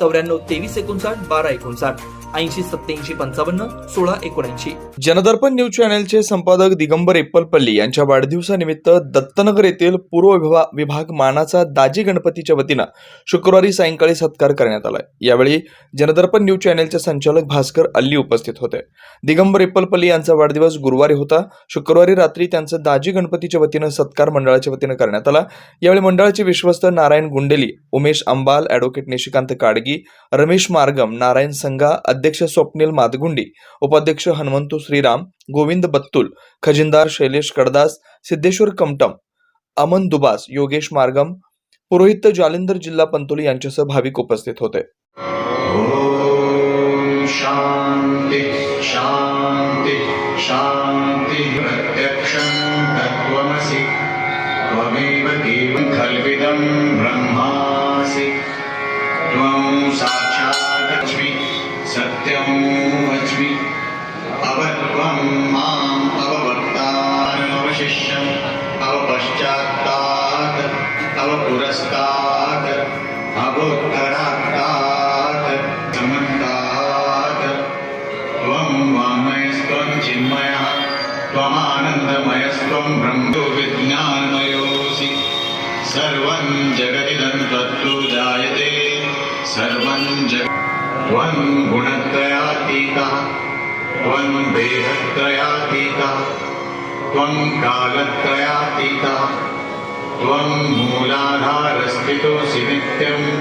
चौऱ्याण्णव तेवीस एकोणसाठ बारा एकोणसाठ ऐंशी सत्याऐंशी पंचावन्न सोळा एकोणऐंशी. जनदर्पण न्यूज चॅनलचे संपादक दिगंबर एप्पलपल्ली यांच्या वाढदिवसानिमित्त दत्तनगर येथील पूर्व विभाग मानाचा दाजी गणपतीच्या वतीनं शुक्रवारी सायंकाळी सत्कार करण्यात आला यावेळी जनदर्पण न्यूज चॅनलचे संचालक भास्कर अल्ली उपस्थित होते. दिगंबर एप्पलपल्ली यांचा वाढदिवस गुरुवारी होता. शुक्रवारी रात्री त्यांचं दाजी गणपतीच्या वतीनं सत्कार मंडळाच्या वतीनं करण्यात आला. यावेळी मंडळाचे विश्वस्त नारायण गुंडेली उमेश अंबाल अॅडव्होकेट निशिकांत काडगे रमेश मार्गम नारायण संघा अध्यक्ष स्वप्नील मादगुंडी उपाध्यक्ष हनुमंतू श्रीराम गोविंद बत्तुल खजिनदार शैलेश कडदास सिद्धेश्वर कमटम अमन दुबास योगेश मार्गम पुरोहित जालिंदर जिल्हा पंतोली यांच्यासह भाविक उपस्थित होते. ॐ शान्ति शान्ति प्रत्यक्षं तत्त्वमसि त्वमेव देवं अवपुरस्तात् अवोत्तरात्तात् समन्तात् त्वं वाङ्मयस्त्वं चिन्मयः त्वमानन्दमयस्त्वं ब्रह्मो विज्ञानमयोऽसि। सर्वं जगदिदं तत्तु जायते सर्वं जग त्वं गुणत्रयातीतः त्वं देहत्रयातीतः त्वं कालत्रयातीतः। त्वं मूलाधारस्थितोऽसि नित्यं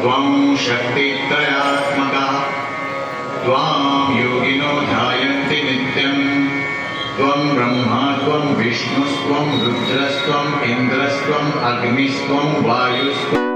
त्वं शक्तित्रयात्मकः। त्वां योगिनो ध्यायन्ति नित्यं। त्वं ब्रह्मा त्वं विष्णुस्त्वं रुद्रस्त्वम् इन्द्रस्त्वम् अग्निस्त्वं वायुस्त्वं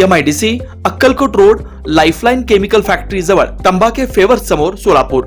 M I D C Akkalkot road lifeline chemical factory जवळ तंबाखे फेवर समोर सोलापूर.